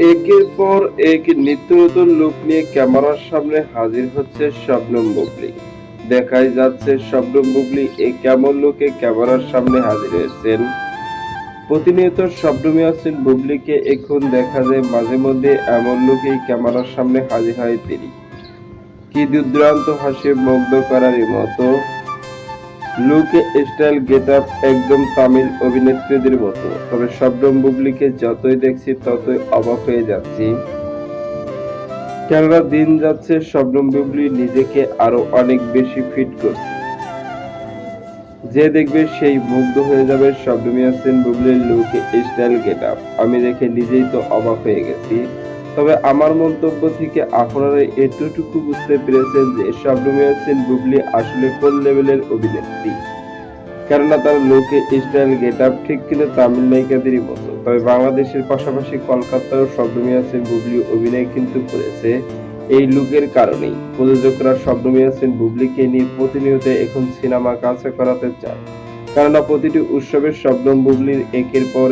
একের পর এক নিত্য নতুন লুক নিয়ে ক্যামেরার সামনে হাজির হচ্ছে শবনম বুবলি। দেখাই যাচ্ছে শবনম বুবলি এই কেমন লুকে ক্যামেরার সামনে হাজির হয়েছেন। প্রতিনিয়ত শবনমী আছেন বুবলিকে, এখন দেখা যায় মাঝে মধ্যে এমন লুকেই ক্যামেরার সামনে হাজির হয় তিনি। কি দুর্দান্ত হাসি মুগ্ধ করার মতো লুকে স্টাইল গেট আপ একদম তামিল অভিনেত্রীদের মতো। তবে শবনম বুবলিকে যতই দেখছি, ততই অবাক হয়ে যাচ্ছি। কেননা দিন যাচ্ছে শবনম বুবলি নিজেকে আরও অনেক বেশি ফিট করছে। যে দেখবে সেই মুগ্ধ হয়ে যাবে শবনম ইয়াসিন বুবলির লুক স্টাইল গেট আপ আমি দেখে নিজেই তো অবাক হয়ে গেছি। তবে আমার মন্তব্য থেকে আপনারা এতটুকু বুঝতে পেরেছেন যে শবনম ইয়াসিন বুবলি আসলে কোন লেভেলের অভিনেত্রী? কেননা তার লোকে স্টাইল গেট আপ ঠিক কিন্তু তামিল নায়িকাদেরই মতো তবে বাংলাদেশের পাশাপাশি কলকাতাও শবনম ইয়াসিন বুবলি অভিনয় কিন্তু করেছে এই লুকের কারণেই। প্রযোজকরা শবনম ইয়াসিন বুবলিকে নিয়ে প্রতিনিয়ত এখন সিনেমা কাছে করাতে চায় কেননা প্রতিটি উৎসবের শবনম বুবলির একের পর